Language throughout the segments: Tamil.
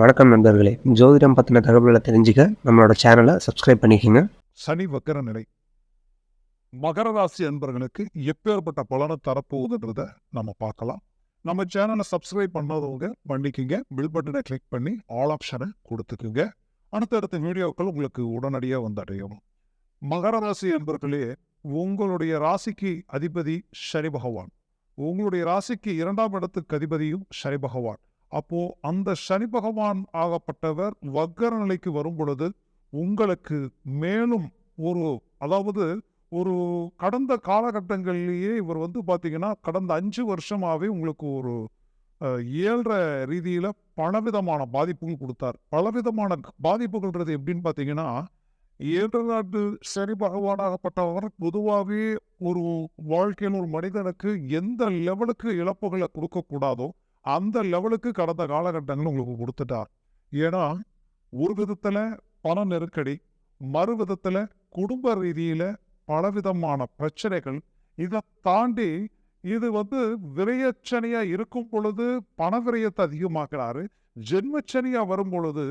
வணக்கம் நண்பர்களே. ஜோதிடம் பற்றின தகவல்களை தெரிஞ்சுக்க நம்மளோட சேனலை சப்ஸ்கிரைப் பண்ணிக்கோங்க. சனி வக்கர நிலை. மகர ராசி அன்பர்களுக்கு எப்பேற்பட்ட பலனை தரப்போகுதுன்றத நம்ம பார்க்கலாம். நம்ம சேனலை சப்ஸ்கிரைப் பண்ணாதவங்க பண்ணிக்கோங்க பில் பட்டனை கிளிக் பண்ணி ஆல் ஆப்ஷனை கொடுத்துக்குங்க. அடுத்தடுத்த வீடியோக்கள் உங்களுக்கு உடனடியாக வந்து அடையணும் மகர ராசி அன்பர்களே உங்களுடைய ராசிக்கு அதிபதி சனி பகவான். உங்களுடைய ராசிக்கு இரண்டாம் இடத்துக்கு அதிபதியும் சனி பகவான். அப்போ அந்த சனி பகவான் ஆகப்பட்டவர் வக்கர நிலைக்கு வரும் பொழுது உங்களுக்கு மேலும் ஒரு அதாவது ஒரு கடந்த காலகட்டங்களிலேயே இவர் வந்து பார்த்தீங்கன்னா கடந்த அஞ்சு வருஷமாவே உங்களுக்கு ஒரு ஏழ்ற ரீதியில பலவிதமான பாதிப்புகள் கொடுத்தார். பலவிதமான பாதிப்புகள்ன்றது எப்படின்னு பார்த்தீங்கன்னா ஏழு நாட்டு சனி பகவானாகப்பட்டவர் பொதுவாகவே ஒரு வாழ்க்கையில் ஒரு மனிதனுக்கு எந்த லெவலுக்கு இழப்புகளை கொடுக்கக்கூடாதோ அந்த லெவலுக்கு கடந்த காலகட்டங்கள் உங்களுக்கு கொடுத்துட்டார் ஏன்னா ஒரு விதத்துல பண நெருக்கடி மறு விதத்தில் குடும்ப ரீதியில பலவிதமான பிரச்சனைகள் இதை தாண்டி இது வந்து விரையச்சனையாக இருக்கும் பொழுது பண விரயத்தை அதிகமாக்குறாரு. ஜென்மச்சனியா வரும் பொழுது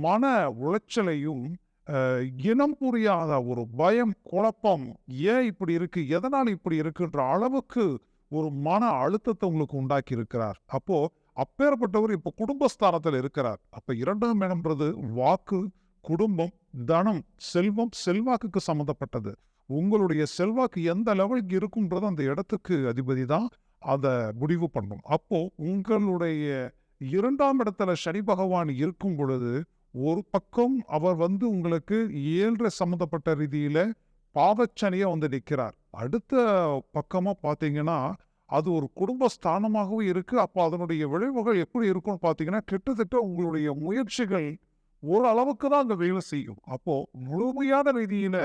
மன உளைச்சலையும் அஹ், இனம் புரியாத ஒரு பயம் குழப்பம் ஏன் இப்படி இருக்கு எதனால் இப்படி இருக்குன்ற அளவுக்கு ஒரு மன அழுத்தத்தை உங்களுக்கு உண்டாக்கி இருக்கிறார் அப்போ அப்பேற்பட்டவர் இப்ப குடும்பஸ்தானத்தில் இருக்கிறார். அப்ப இரண்டாம் இடம்ன்றது வாக்கு குடும்பம் தனம் செல்வம் செல்வாக்குக்கு சம்பந்தப்பட்டது. உங்களுடைய செல்வாக்கு எந்த லெவலுக்கு இருக்கும்ன்றது அந்த இடத்துக்கு அதிபதி தான் அதை முடிவு பண்ணும். அப்போ உங்களுடைய இரண்டாம் இடத்துல சனி பகவான் இருக்கும் பொழுது ஒரு பக்கம் அவர் வந்து உங்களுக்கு ஏழரை சம்மந்தப்பட்ட ரீதியில பாவச்சனியா வந்து நிற்கிறார். அடுத்த பக்கமா பாத்தீங்கன்னா அது ஒரு குடும்ப ஸ்தானமாகவும் இருக்கு. அப்போ அதனுடைய விளைவுகள் எப்படி இருக்கும்னு பார்த்தீங்கன்னா கிட்டத்தட்ட உங்களுடைய முயற்சிகள் ஓரளவுக்கு தான் அங்க வேலை செய்யும். அப்போ முழுமையான ரீதியில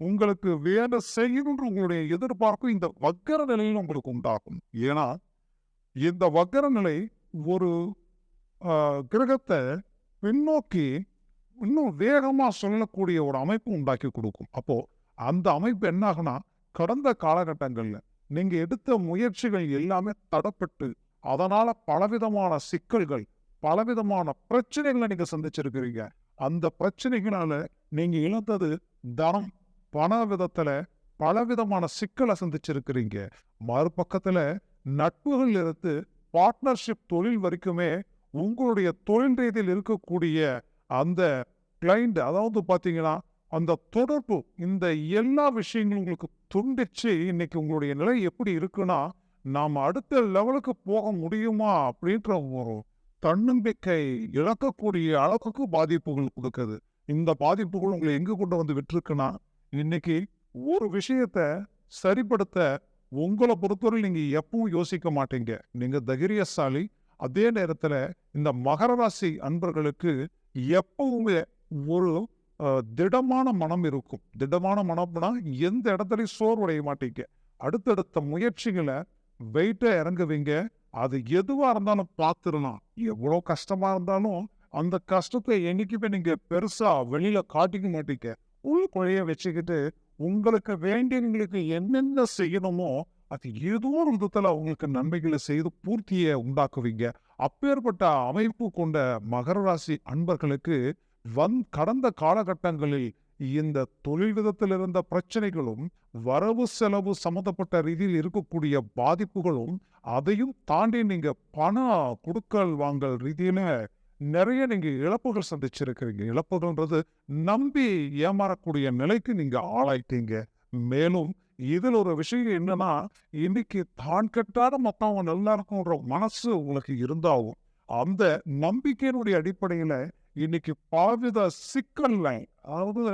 உங்களுக்கு வேலை செய்யணுன்ற உங்களுடைய எதிர்பார்ப்பு இந்த வக்கர நிலையில் உங்களுக்கு உண்டாகும். ஏன்னா இந்த வக்கர நிலை ஒரு கிரகத்தை பின்னோக்கி இன்னும் வேகமா சொல்லக்கூடிய ஒரு அமைப்பு உண்டாக்கி கொடுக்கும். அப்போ அந்த அமைப்பு என்ன ஆகுனா கடந்த காலகட்டங்கள்ல நீங்க எடுத்த முயற்சிகள் எல்லாமே தடப்பட்டு அதனால பலவிதமான சிக்கல்கள் பலவிதமான பிரச்சனைகளை நீங்க சந்திச்சிருக்கிறீங்க. அந்த பிரச்சனைகளால் நீங்க இழந்தது தனம் பண விதத்துல பலவிதமான சிக்கலை சந்திச்சிருக்கிறீங்க. மறுபக்கத்துல நட்புகள் இருந்து பார்ட்னர்ஷிப் தொழில் வரைக்குமே உங்களுடைய தொழில் ரீதியில் இருக்கக்கூடிய அந்த கிளைண்ட் அதாவது பாத்தீங்கன்னா அந்த தொடர்பு இந்த எல்லா விஷயங்களும் உங்களுக்கு துண்டிச்சு இன்னைக்கு உங்களுடைய நிலை எப்படி இருக்குன்னா நாம் அடுத்த லெவலுக்கு போக முடியுமா அப்படின்ற ஒரு தன்னம்பிக்கை இழக்கக்கூடிய அளவுக்கு பாதிப்புகள் கொடுக்குது. இந்த பாதிப்புகள் உங்களை எங்க கொண்டு வந்து விட்டுருக்குன்னா இன்னைக்கு ஒரு விஷயத்த சரிப்படுத்த உங்களை பொறுத்தவரை நீங்க எப்பவும் யோசிக்க மாட்டீங்க. நீங்க தைரியசாலி. அதே நேரத்துல இந்த மகர ராசி அன்பர்களுக்கு எப்பவுமே ஒரு திடமான மனம் இருக்கும். திடமான மனம்னா எந்த இடத்துலையும் சோர்வடைய மாட்டீங்க. அடுத்தடுத்த முயற்சிகளை வெயிட்டா இறங்குவீங்க. அது எதுவா இருந்தாலும் பார்த்துடலாம். எவ்வளோ கஷ்டமா இருந்தாலும் அந்த கஷ்டத்தை என்றைக்குமே நீங்க பெருசா வெளியில் காட்டிக்க மாட்டீங்க. உள்குழைய வச்சுக்கிட்டு உங்களுக்கு வேண்டியவங்களுக்கு என்னென்ன செய்யணுமோ அது ஏதோ ஒரு விதத்துல அவங்களுக்கு நன்மைகளை செய்து பூர்த்தியை உண்டாக்குவீங்க. அப்பேற்பட்ட அமைப்பு கொண்ட மகர ராசி அன்பர்களுக்கு வந் கடந்த காலகட்டங்களில் இந்த தொழில்விதத்தில் இருந்த பிரச்சனைகளும் வரவு செலவு சம்பந்தப்பட்ட ரீதியில் இருக்கக்கூடிய பாதிப்புகளும் அதையும் தாண்டி நீங்க பண கொடுக்கல் வாங்கல் ரீதியில நிறைய நீங்க இழப்புகள் சந்திச்சிருக்கிறீங்க. இழப்புகள்ன்றது நம்பி ஏமாறக்கூடிய நிலைக்கு நீங்க ஆளாயிட்டீங்க. மேலும் இதுல ஒரு விஷயம் என்னன்னா இன்னைக்கு தான் கட்டாத மத்தவங்க நல்லா இருக்கும்ன்ற மனசு உங்களுக்கு இருந்தாலும் அந்த நம்பிக்கையினுடைய அடிப்படையில இன்னைக்கு பலவித சிக்கல்ல அதாவது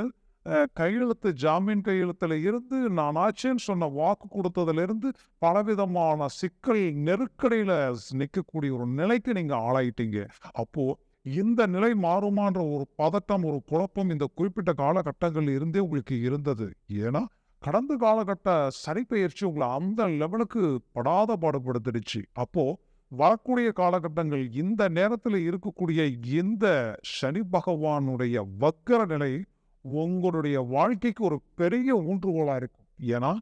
கையெழுத்து ஜாமீன் கையெழுத்துல இருந்து நான் ஆச்சேன்னு சொன்ன வாக்கு கொடுத்ததுல இருந்து பலவிதமான சிக்கல் நெருக்கடியில நிற்கக்கூடிய ஒரு நிலைக்கு நீங்க ஆளாயிட்டீங்க. அப்போ இந்த நிலை மாறுமான்ற ஒரு பதட்டம் ஒரு குழப்பம் இந்த குறிப்பிட்ட காலகட்டங்கள்ல இருந்தே உங்களுக்கு இருந்தது. ஏன்னா கடந்த காலகட்ட சரிப்பெயர்ச்சி உங்களை அந்த லெவலுக்கு படாத பாடுபடுத்திடுச்சு. அப்போ வரக்கூடிய காலகட்டங்கள் இந்த நேரத்தில் இருக்கக்கூடிய இந்த சனி பகவானுடைய வக்கர நிலை உங்களுடைய வாழ்க்கைக்கு ஒரு பெரிய ஊன்றுகோலா இருக்கும். ஏன்னா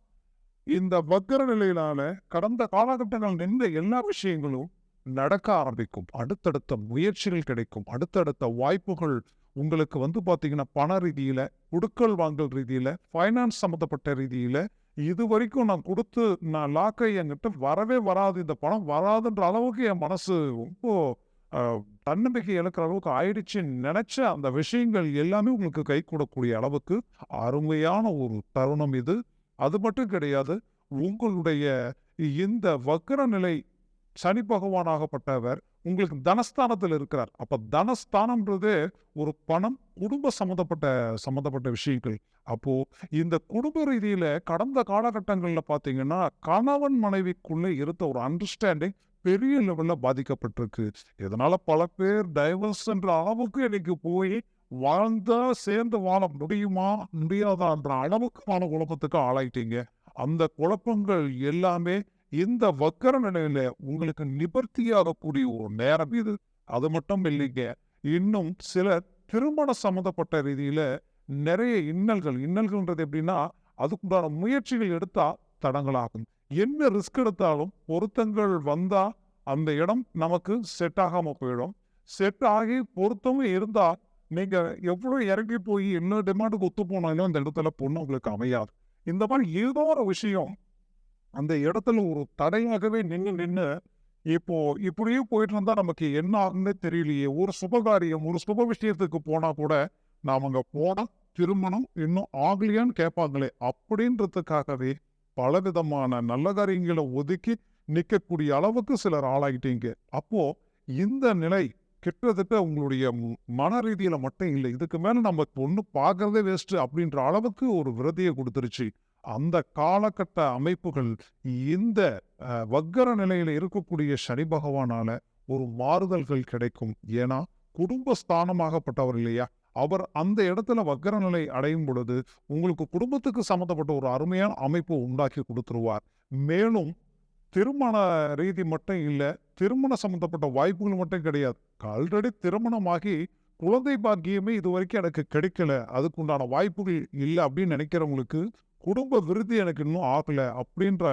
இந்த வக்கர நிலையினால கடந்த காலகட்டங்கள் நின்ற எல்லா விஷயங்களும் நடக்க ஆரம்பிக்கும். அடுத்தடுத்த முயற்சிகள் கிடைக்கும். அடுத்தடுத்த வாய்ப்புகள் உங்களுக்கு வந்து பாத்தீங்கன்னா பண ரீதியில குடுக்கல் வாங்கல் ரீதியில ஃபைனான்ஸ் சம்மந்தப்பட்ட ரீதியில இது வரைக்கும் நான் கொடுத்து நான் லாக்கை என்கிட்ட வரவே வராது. இந்த பணம் வராதுன்ற அளவுக்கு என் மனசு ரொம்ப தன்னம்பிக்கை இழக்கிற அளவுக்கு ஆயிடுச்சுன்னு நினைச்ச அந்த விஷயங்கள் எல்லாமே உங்களுக்கு கை கூடக்கூடிய அளவுக்கு அருமையான ஒரு தருணம் இது. அது மட்டும் கிடையாது உங்களுடைய இந்த வக்கர நிலை சனி பகவானாகப்பட்டவர் உங்களுக்கு தனஸ்தானத்தில் இருக்கிறார். அப்போ தனஸ்தானம்ன்றது ஒரு பணம் குடும்ப சம்மந்தப்பட்ட சம்மந்தப்பட்ட விஷயங்கள். அப்போ இந்த குடும்ப ரீதியில கடந்த காலகட்டங்கள்ல பார்த்தீங்கன்னா கணவன் மனைவிக்குள்ளே இருந்த ஒரு அண்டர்ஸ்டாண்டிங் பெரிய லெவல்ல பாதிக்கப்பட்டிருக்கு. இதனால பல பேர் டைவர்ஸ்ன்ற அளவுக்கு இன்னைக்கு போய் வாழ்ந்தா சேர்ந்து வாழ முடியுமா முடியாதான்ற அளவுக்கு மன குழப்பத்துக்கு ஆளாயிட்டீங்க. அந்த குழப்பங்கள் எல்லாமே இந்த வக்கர நிலையில உங்களுக்கு நிவர்த்தியாகக்கூடிய ஒரு நேரம் இது. அது மட்டும் இல்லைங்க. இன்னும் சில திருமண சம்மந்தப்பட்ட ரீதியில நிறைய இன்னல்கள். இன்னல்கள்ன்றது எப்படின்னா அதுக்குண்டான முயற்சிகள் எடுத்தா தடங்களாகும். என்ன ரிஸ்க் எடுத்தாலும் பொருத்தங்கள் வந்தா அந்த இடம் நமக்கு செட் ஆகாம போயிடும். செட் ஆகி பொருத்தமும் இருந்தா நீங்க எவ்வளவு இறங்கி போய் என்ன டிமாண்டுக்கு ஒத்து போனாலும் அந்த இடத்துல பொண்ணு உங்களுக்கு அமையாது. இந்த மாதிரி ஏதோ ஒரு விஷயம் அந்த இடத்துல ஒரு தடையாகவே நின்று நின்று இப்போ இப்படியே போயிட்டு இருந்தா நமக்கு என்ன ஆகுன்னே தெரியலையே. ஒரு சுபகாரியம் ஒரு சுப விஷயத்துக்கு போனா கூட நாம் அங்கே போனா திருமணம் இன்னும் ஆகலையான்னு கேட்பாங்களே. அப்படின்றதுக்காகவே பலவிதமான நல்ல காரியங்களை ஒதுக்கி நிற்கக்கூடிய அளவுக்கு சிலர் ஆளாயிட்டீங்க. அப்போ இந்த நிலை கிட்டத்தட்ட உங்களுடைய மன ரீதியில மட்டும் இல்லை. இதுக்கு மேல நம்ம பொண்ணு பார்க்கறதே வேஸ்ட் அப்படின்ற அளவுக்கு ஒரு விரதியை கொடுத்துருச்சு. அந்த காலகட்ட அமைப்புகள் இந்த வக்கர நிலையில இருக்கக்கூடிய சனி பகவானால ஒரு மாறுதல்கள் கிடைக்கும். ஏன்னா குடும்ப ஸ்தானமாகப்பட்டவர் இல்லையா? அவர் அந்த இடத்துல வக்கர நிலை அடையும் பொழுது உங்களுக்கு குடும்பத்துக்கு சம்மந்தப்பட்ட ஒரு அருமையான அமைப்பு உண்டாக்கி கொடுத்துருவார். மேலும் திருமண ரீதி மட்டும் இல்ல திருமண சம்பந்தப்பட்ட வாய்ப்புகள் மட்டும் கிடையாது. ஆல்ரெடி திருமணமாகி குழந்தை பாக்கியமே இது வரைக்கும் எனக்கு கிடைக்கல. அதுக்குண்டான வாய்ப்புகள் இல்லை அப்படின்னு நினைக்கிறவங்களுக்கு குடும்ப விருத்தி எனக்கு இன்னும் ஆகல அப்படின்ற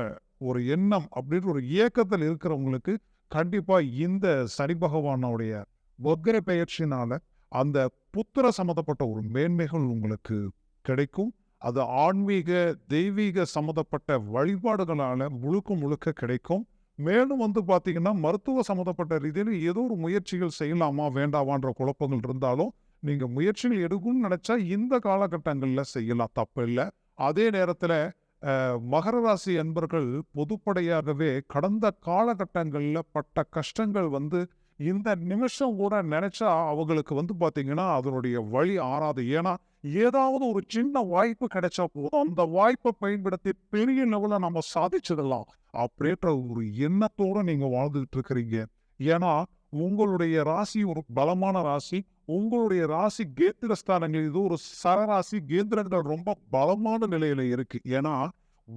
ஒரு எண்ணம் அப்படின்ற ஒரு இயக்கத்தில் இருக்கிறவங்களுக்கு கண்டிப்பா இந்த சனி பகவானுடைய வக்ர பெயர்ச்சினால அந்த புத்திர சம்மந்தப்பட்ட ஒரு மேன்மைகள் உங்களுக்கு கிடைக்கும். அது ஆன்மீக தெய்வீக சம்மந்தப்பட்ட வழிபாடுகளால முழுக்க முழுக்க கிடைக்கும். மேலும் வந்து பாத்தீங்கன்னா மருத்துவ சம்மந்தப்பட்ட ரீதியில் ஏதோ ஒரு முயற்சிகள் செய்யலாமா வேண்டாமான்ற குழப்பங்கள் இருந்தாலும் நீங்க முயற்சிகள் எடுக்கணும்னு நினைச்சா இந்த காலகட்டங்கள்ல செய்யலாம். தப்பு இல்லை அதே நேரத்துல மகர ராசி அன்பர்கள் பொதுப்படையாகவே கடந்த காலகட்டங்கள்ல பட்ட கஷ்டங்கள் வந்து இந்த நிமிஷம் கூட நினைச்சா அவங்களுக்கு வந்து பாத்தீங்கன்னா அதனுடைய வழி ஆறாது. ஏன்னா ஏதாவது ஒரு சின்ன வாய்ப்பு கிடைச்சா போதும் அந்த வாய்ப்பை பயன்படுத்தி பெரிய லெவலில் நம்ம சாதிச்சிடலாம் அப்படின்ற ஒரு எண்ணத்தோட நீங்க வாழ்ந்துகிட்டு இருக்கிறீங்க. ஏன்னா உங்களுடைய ராசி ஒரு பலமான ராசி. உங்களுடைய ராசி கேந்திர ஸ்தானங்கள் இது ஒரு சரராசி கேந்திரங்கள் ரொம்ப பலமான நிலையில இருக்கு. ஏன்னா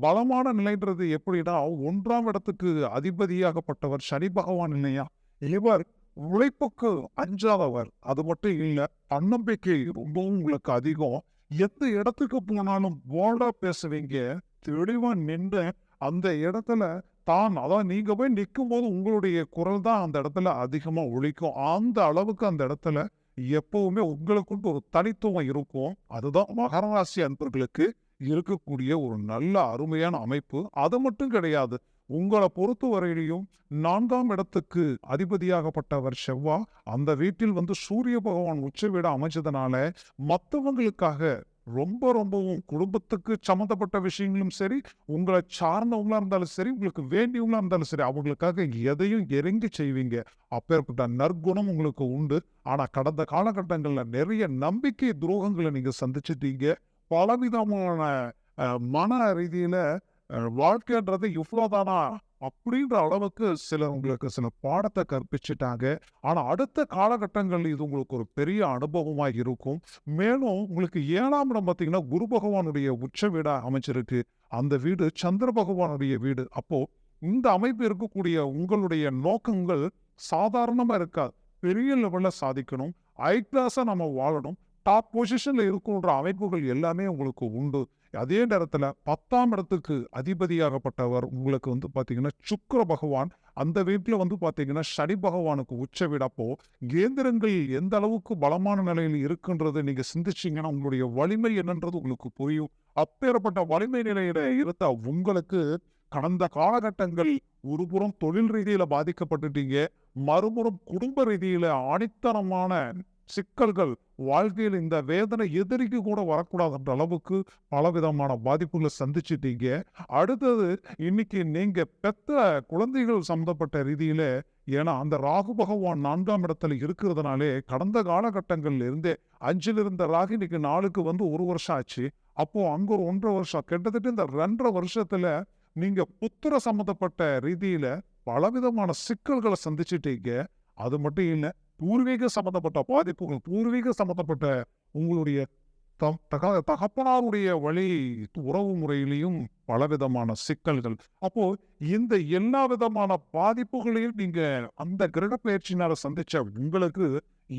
பலமான நிலைன்றது எப்படின்னா ஒன்றாம் இடத்துக்கு அதிபதியாகப்பட்டவர் சனி பகவான் இல்லையா? இவர் உழைப்புக்கு அஞ்சாதவர். அது மட்டும் இல்ல தன்னம்பிக்கை ரொம்பவும் உங்களுக்கு அதிகம். எந்த இடத்துக்கு போனாலும் போல்டா பேசுவீங்க. தெளிவா நின்று அந்த இடத்துல தான். அதான் நீங்க போய் நிற்கும் போது உங்களுடைய குரல் தான் அந்த இடத்துல அதிகமா ஒழிக்கும் அந்த அளவுக்கு அந்த இடத்துல எப்பவுமே உங்களுக்குண்டு ஒரு தனித்துவம் இருக்கும். அதுதான் மகராசி அன்பர்களுக்கு இருக்கக்கூடிய ஒரு நல்ல அருமையான அமைப்பு. அது மட்டும் கிடையாது. உங்களை பொறுத்த வரையிலையும் நான்காம் இடத்துக்கு அதிபதியாகப்பட்டவர் செவ்வா. அந்த வீட்டில் வந்து சூரிய பகவான் உச்ச வீடு அமைச்சதுனால மற்றவங்களுக்காக ரொம்ப ரொம்பவும் குடும்பத்துக்கு சம்மந்தப்பட்ட விஷயங்களும் சரி உங்களை சார்ந்தவங்களா இருந்தாலும் சரி உங்களுக்கு வேண்டியவங்களா இருந்தாலும் சரி அவங்களுக்காக எதையும் இறங்கி செய்வீங்க. அப்பேற்பட்ட நற்குணம் உங்களுக்கு உண்டு. ஆனா கடந்த காலகட்டங்கள்ல நிறைய நம்பிக்கை துரோகங்களை நீங்க சந்திச்சிட்டீங்க. பலவிதமான மன ரீதியில வாழ்க்கைன்றது இவ்வளோதானா அப்படின்ற அளவுக்கு சில உங்களுக்கு சில பாடத்தை கற்பிச்சுட்டாங்க. ஆனா அடுத்த காலகட்டங்கள்ல இது உங்களுக்கு ஒரு பெரிய அனுபவமாக இருக்கும். மேலும் உங்களுக்கு ஏழாம் இடம் பார்த்தீங்கன்னா குரு பகவானுடைய உச்ச வீடா அமைச்சிருக்கு அந்த வீடு சந்திர பகவானுடைய வீடு. அப்போ இந்த அமைப்பு இருக்கக்கூடிய உங்களுடைய நோக்கங்கள் சாதாரணமா இருக்காது பெரிய லெவல்ல சாதிக்கணும். ஹை கிளாஸாக நம்ம வாழணும். டாப் பொசிஷன்ல இருக்கணுன்ற அமைப்புகள் எல்லாமே உங்களுக்கு உண்டு. அதே நேரத்தில் பத்தாம் இடத்துக்கு அதிபதியாகப்பட்டவர் உங்களுக்கு வந்து பார்த்தீங்கன்னா சுக்கர பகவான். அந்த வீட்டில் வந்து பார்த்தீங்கன்னா சனி பகவானுக்கு உச்ச விடப்போ கேந்திரங்கள் எந்த அளவுக்கு பலமான நிலையில் இருக்குன்றது நீங்க சிந்திச்சீங்கன்னா உங்களுடைய வலிமை என்னன்றது உங்களுக்கு புரியும். அப்பேற்பட்ட வலிமை நிலையில இருந்த உங்களுக்கு கடந்த காலகட்டங்கள் ஒருபுறம் தொழில் ரீதியில பாதிக்கப்பட்டுட்டீங்க. மறுபுறம் குடும்ப ரீதியில ஆணித்தனமான சிக்கல்கள் வாழ்க்கையில் இந்த வேதனை எதிரிக்கு கூட வரக்கூடாதுன்ற அளவுக்கு பலவிதமான பாதிப்புகளை சந்திச்சிட்டீங்க. அடுத்தது இன்னைக்கு நீங்க பெத்த குழந்தைகள் சம்பந்தப்பட்ட ரீதியில ஏன்னா அந்த ராகு பகவான் நான்காம் இடத்துல இருக்கிறதுனாலே கடந்த காலகட்டங்கள்ல இருந்தே அஞ்சில் இருந்த ராகு இன்னைக்கு நாளுக்கு வந்து ஒரு வருஷம் ஆச்சு. அப்போ அங்க ஒரு ஒன்றரை வருஷம் கிட்டத்தட்ட இந்த ரெண்டரை வருஷத்துல நீங்க புத்திர சம்பந்தப்பட்ட ரீதியில பலவிதமான சிக்கல்களை சந்திச்சிட்டீங்க. அது மட்டும் இல்ல பூர்வீக சம்பந்தப்பட்ட பாதிப்புகள் பூர்வீக சம்பந்தப்பட்ட உங்களுடைய தம்- தக- தகப்பனாருடைய வழி உறவு முறையிலையும் பலவிதமான சிக்கல்கள். அப்போ இந்த எல்லா விதமான பாதிப்புகளையும் நீங்க அந்த கிரக பயிற்சியினால சந்திச்ச உங்களுக்கு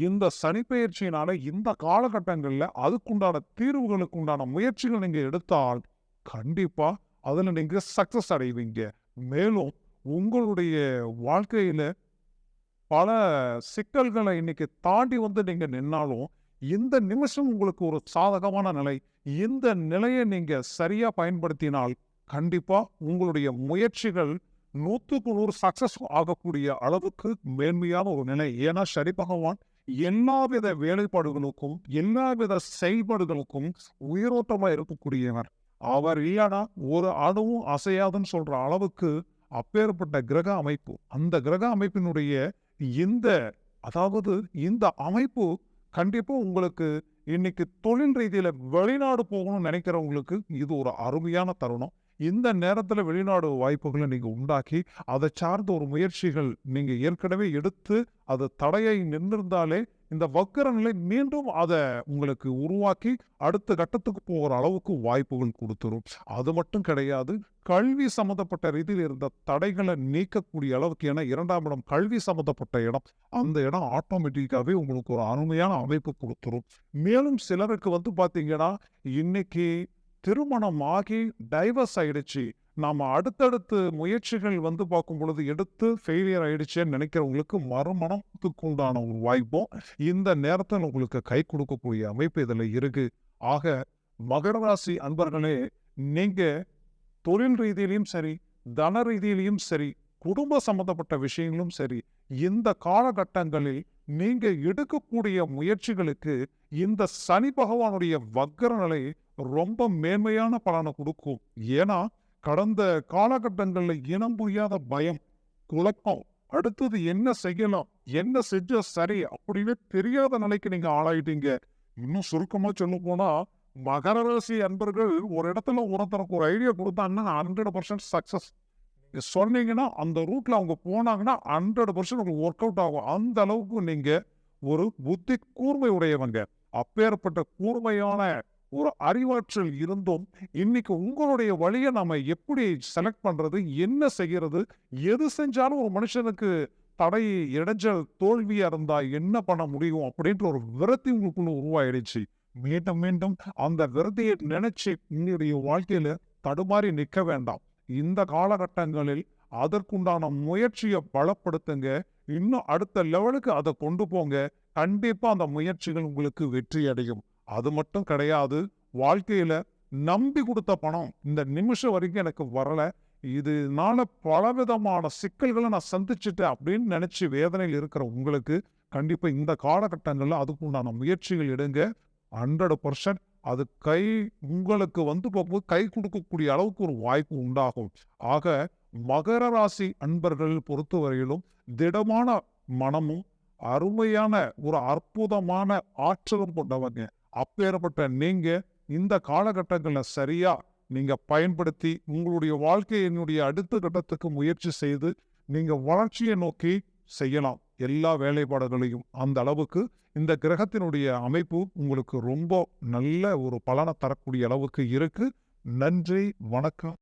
இந்த சனி பயிற்சியினால இந்த காலகட்டங்கள்ல அதுக்குண்டான தீர்வுகளுக்கு உண்டான முயற்சிகள் நீங்க எடுத்தால் கண்டிப்பா அதுல நீங்க சக்சஸ் அடைவீங்க. மேலும் உங்களுடைய வாழ்க்கையில பல சிக்கல்களை இன்னைக்கு தாண்டி வந்து நீங்க நின்னாலும் இந்த நிமிஷம் உங்களுக்கு ஒரு சாதகமான நிலை. இந்த நிலையை நீங்க சரியா பயன்படுத்தினால் கண்டிப்பா உங்களுடைய முயற்சிகள் நூற்றுக்கு நூறு சக்சஸ் ஆகக்கூடிய அளவுக்கு மேன்மையான ஒரு நிலை. ஏன்னா சரி பகவான் எல்லாவித வேலைப்பாடுகளுக்கும் எல்லாவித செயல்பாடுகளுக்கும் உயிரோட்டமாக இருக்கக்கூடியவர். அவர் இல்லைனா ஒரு அணுவும் அசையாதுன்னு சொல்ற அளவுக்கு அப்பேற்பட்ட கிரக அமைப்பு. அந்த கிரக அமைப்பினுடைய இந்த அதாவது இந்த அமைப்பு கண்டிப்பா உங்களுக்கு இன்னைக்கு தொழில் ரீதியில வெளிநாடு போகணும்னு நினைக்கிறவங்களுக்கு இது ஒரு அருமையான தருணம். இந்த நேரத்துல வெளிநாடு வாய்ப்புகளை நீங்க உண்டாக்கி அதை சார்ந்த ஒரு முயற்சிகள் நீங்க ஏற்கனவே எடுத்து அது தடையை நின்றிருந்தாலே இந்த வக்கர நிலை மீண்டும் அதை உங்களுக்கு உருவாக்கி அடுத்த கட்டத்துக்கு போகிற அளவுக்கு வாய்ப்புகள் கொடுத்துரும். அது மட்டும் கிடையாது கல்வி சம்பந்தப்பட்ட ரீதியில் இருந்த தடைகளை நீக்கக்கூடிய அளவுக்கு ஏன்னா இரண்டாம் இடம் கல்வி சம்பந்தப்பட்ட இடம். அந்த இடம் ஆட்டோமேட்டிக்காவே உங்களுக்கு ஒரு அருமையான அமைப்பு கொடுத்துரும். மேலும் சிலருக்கு வந்து பாத்தீங்கன்னா இன்னைக்கு திருமணம் ஆகி டைவர்ஸ் ஆயிடுச்சு. நாம அடுத்தடுத்து முயற்சிகள் வந்து பார்க்கும் பொழுது எடுத்து ஃபெயிலியர் ஆயிடுச்சேன்னு நினைக்கிறவங்களுக்கு மறுமணத்துக்கு உண்டான ஒரு வாய்ப்பும் இந்த நேரத்தில் உங்களுக்கு கை கொடுக்கக்கூடிய அமைப்பு இதுல இருக்கு. ஆக மகர ராசி அன்பர்களே நீங்க தொழில் ரீதியிலையும் சரி தன ரீதியிலையும் சரி குடும்ப சம்பந்தப்பட்ட விஷயங்களும் சரி இந்த காலகட்டங்களில் நீங்க எடுக்கக்கூடிய முயற்சிகளுக்கு இந்த சனி பகவானுடைய வக்கர நிலை ரொம்ப மேன்மையான பலனை கொடுக்கும். ஏன்னா கடந்த காலகட்டங்களில் இனம் புரியாத பயம் குழப்பம். அடுத்தது என்ன செய்யலாம்? என்ன செஞ்சா சரி அப்படின்னு தெரியாத நிலைக்கு நீங்க ஆளாயிட்டீங்க. இன்னும் சுருக்கமா சொல்ல போனா மகர ராசி அன்பர்கள் ஒரு இடத்துல ஒருத்தருக்கு ஒரு ஐடியா கொடுத்தாங்கன்னா ஹண்ட்ரட் பர்சன்ட் சக்சஸ் சொன்னீங்கன்னா அந்த ரூட்ல அவங்க போனாங்கன்னா ஹண்ட்ரட் பர்சன்ட் உங்களுக்கு ஒர்க் அவுட் ஆகும். அந்த அளவுக்கு நீங்க ஒரு புத்தி கூர்மை உடையவங்க. அப்பேற்பட்ட கூர்மையான ஒரு அறிவாற்றல் இருந்தும். இன்னைக்கு உங்களுடைய வழியை நாம எப்படி செலக்ட் பண்றது என்ன செய்யறது எது செஞ்சாலும் ஒரு மனுஷனுக்கு தடை இடைஞ்சல் தோல்வியா இருந்தா என்ன பண்ண முடியும் அப்படின்ற ஒரு விரத்தி உங்களுக்குள்ள உருவாயிடுச்சு. மீண்டும் மீண்டும் அந்த விரதியை நினைச்சு உங்களுடைய வாழ்க்கையில தடுமாறி நிற்க வேண்டாம். இந்த காலகட்டங்களில் அதற்குண்டான முயற்சியை பலப்படுத்துங்க. இன்னும் அடுத்த லெவலுக்கு அதை கொண்டு போங்க. கண்டிப்பா அந்த முயற்சிகள் உங்களுக்கு வெற்றி அடையும் அது மட்டும் கிடையாது வாழ்க்கையில நம்பி கொடுத்த பணம் இந்த நிமிஷம் வரைக்கும் எனக்கு வரல. இதனால பலவிதமான சிக்கல்களை நான் சந்திச்சுட்டேன் அப்படின்னு நினைச்சு வேதனையில் இருக்கிற உங்களுக்கு கண்டிப்பா இந்த காலகட்டங்கள்ல அதுக்குண்டான முயற்சிகள் எடுங்க. ஹண்ட்ரட் பர்சன்ட் அது கை உங்களுக்கு வந்து போகும்போது கை கொடுக்கக்கூடிய அளவுக்கு ஒரு வாய்ப்பு உண்டாகும். ஆக மகர ராசி அன்பர்கள் பொறுத்தவரையிலும் திடமான மனமும் அருமையான ஒரு அற்புதமான ஆற்றலும் கொண்டவங்க. அப்பேற்பட்ட நீங்க இந்த காலகட்டங்களில் சரியா நீங்க பயன்படுத்தி உங்களுடைய வாழ்க்கையினுடைய அடுத்த கட்டத்துக்கு முயற்சி செய்து நீங்க வளர்ச்சியை நோக்கி செய்யலாம். எல்லா வேலைப்பாடுகளையும். அந்த அளவுக்கு இந்த கிரகத்தினுடைய அமைப்பு உங்களுக்கு ரொம்ப நல்ல ஒரு பலனை தரக்கூடிய அளவுக்கு இருக்கு. நன்றி வணக்கம்.